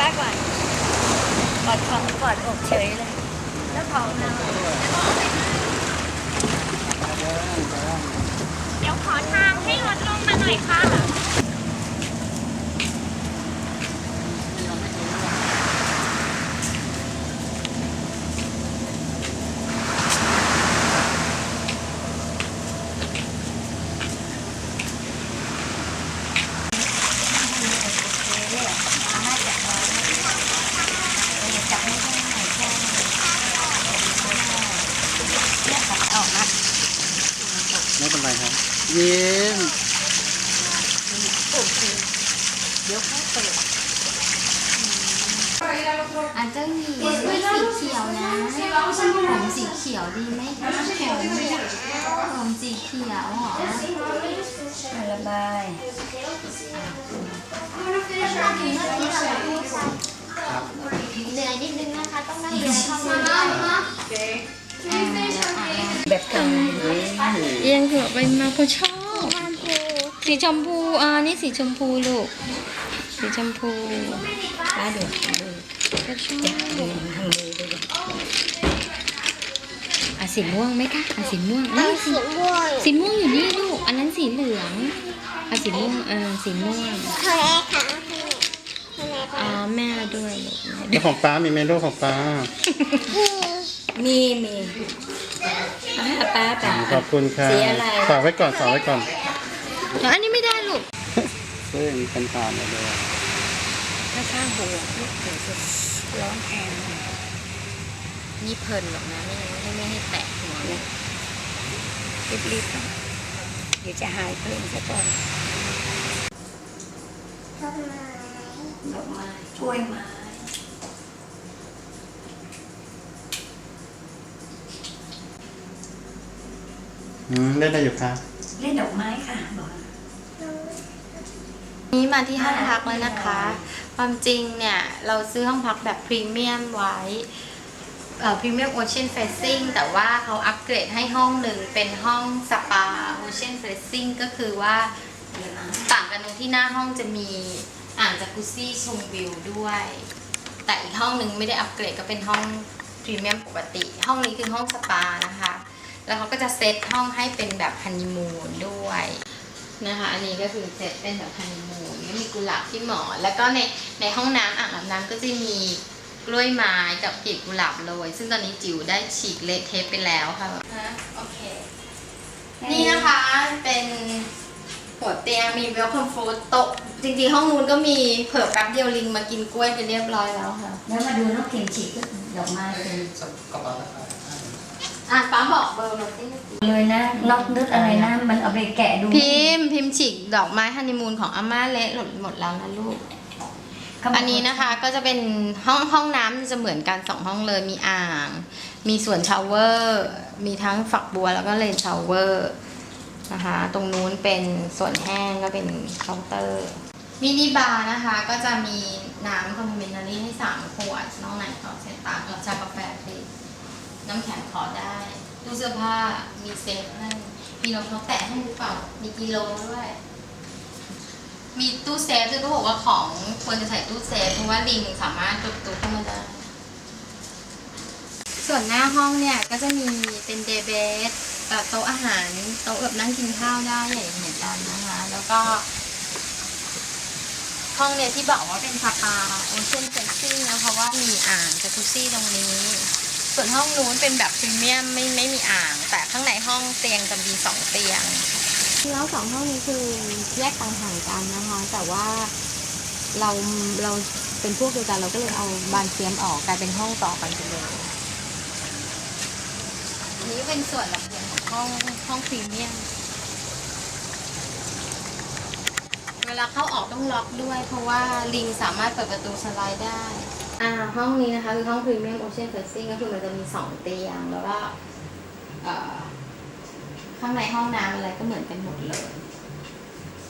ป้าก่อนกอดของกอดอกเฉยเลยแล้วของเราเดี๋ยวขอทางให้รถลงมาหน่อยค่ะ จับไม่ได้แค่เนี่ยขอออกนะ ไม่ เป็นไรครับยิ้มโอเคเดี๋ยวเขาเปิดอันเจ้าหญิงสีเขียวนะผมสีเขียวดีไหมคะผมผมสีเขียวเหรอระบายเหนื่อยนิดนึงนะคะ ต้องนั่งเรือเข้ามาแบบกัน เอียงหัวไปมาเขาะชอบสีชมพูอ่านี่สีชมพูลูก สีชมพูป้าดูดูก็ชอบดูทำมือดูอะสีม่วงไหมคะอะสีม่วงนี่สีม่วงสีม่วงอยู่นี่ลูก อันนั้นสีเหลืองอะสีม่วงเออสีม่วงอ๋อแม่ด้วยลูกแม่ด้แล้ววยของป้ามีเมนูของป้ามีมี อะป้าป้าขอบคุณค่ะสีอะไร ฝากไว้ก่อนฝากไว้ก่อนอ๋ออันนี้ไม่ได้ลูกซึ่งเป็นผ่านมาเลยถ้าข้างหัวลูกเดี๋ยวจะร้อนแทนนี่เพลินหรอกนะไม่งั้นให้ไม่ให้แตะหัวเลยรีบๆหน่อยเดี๋ยวจะหายเพลินซะก่อนดอกไม้ช่วยไม้ อืมเล่นอะไรอยู่คะเล่นดอกไม้ค่ะบอกนี้มาที่ห้องพักแล้วนะคะ ความจริงเนี่ย เราซื้อห้องพักแบบพรีเมียมไว้พรีเมียมโอเชียนเฟสซิ่งแต่ว่าเขาอัปเกรดให้ห้องหนึ่งเป็นห้องสปาโอเชียนเฟสซิ่งก็คือว่าต่างกันตรงที่หน้าห้องจะมีอ่างจากุซซี่ชมวิวด้วย แต่อีกห้องหนึ่งไม่ได้อัปเกรดก็เป็นห้องพรีเมียมปกติ ห้องนี้คือห้องสปานะคะ แล้วเขาก็จะเซตห้องให้เป็นแบบฮันนีมูนด้วยนะคะอันนี้ก็คือเซตเป็นแบบฮันนีมูนก็มีกุหลาบที่หมอนแล้วก็ในในห้องน้ำอ่างอาบน้ำก็จะมีกล้วยไม้กับกลีบกุหลาบโรยซึ่งตอนนี้จิ๋วได้ฉีกเละเทปไปแล้วค่ะโอเค นี่นะคะเป็นหัวเตียงมีเวลคัมฟูดโต๊ะจริงๆ ห้องนู้นก็มีเผิ่แป๊บเดียวลิงมากินกล้วยไปเรียบร้อยแล้วค่ะ แล้วมาดูนกเข็มฉีกก็ดอกไม้เป็นอะป้า บอกเบอร์มาสิเลยนะนกนึกอะไรนะ มันเอาไปแกะดูพิมพ์พิมพ์ฉีกดอกไม้ฮันนีมูนของอาม่าเละหล่นหมดแล้วนะลูกเขาบกอันนี้นะคะก็จะเป็นห้องห้องน้ำจะเหมือนกันสองห้องเลยมีอ่าง มีส่วนชาวเวอร์ มีทั้งฝักบัวแล้วก็เลนชาวเวอร์นะคะตรงนู้นเป็นส่วนแห้งก็เป็นเคาน์เตอร์มินิบาร์นะคะก็จะมีน้ำคอมพลิเมนต์รี่ให้สามขวดนอกนั้นขอเซตตามกับชากาแฟฟรี น้ำแข็งขอได้ตู้เสื้อผ้ามีเซฟให้มีรองเท้าแตะให้หรือเปล่ามีกิโลด้วย มีตู้เซฟซึ่งก็บอกว่าของควรจะใส่ตู้เซฟเพราะว่าลิงสามารถตุกตู้เข้ามาได้ส่วนหน้าห้องเนี่ยก็จะมีเป็นเดย์เบสเอ่อโต๊ะอาหารโต๊ะแบบนั่งกินข้าวได้ใหญ่เหมือนกันนะคะ แล้วก็ห้องเนี่ยที่บอกว่าเป็นสปาโอเชียนเฟสซิ่งนะเพราะว่ามีอ่างจากุซซี่ตรงนี้ ส่วนห้องนู้นเป็นแบบพรีเมียมไม่ไม่มีอ่าง แต่ข้างในห้องเตียงจะมีสองเตียง แล้วสองห้องนี้คือแยกต่างหากกันนะคะ แต่ว่าเราเราเป็นพวกเดียวกันเราก็เลยเอาบานเฟียมออกกลายเป็นห้องต่อกันไปเลยอันนี้เป็นส่วนหลักเรียนของห้องห้องพรีเมียม เวลาเข้าออกต้องล็อกด้วย เพราะว่าลิงสามารถเปิดประตูสไลด์ได้ อ่าห้องนี้นะคะคือห้องพรีเมียมโอเชียนเฟสซิ่งก็คือมันจะมีสองเตียงแล้วก็ข้างในห้องน้ำอะไรก็เหมือนกันหมดเลย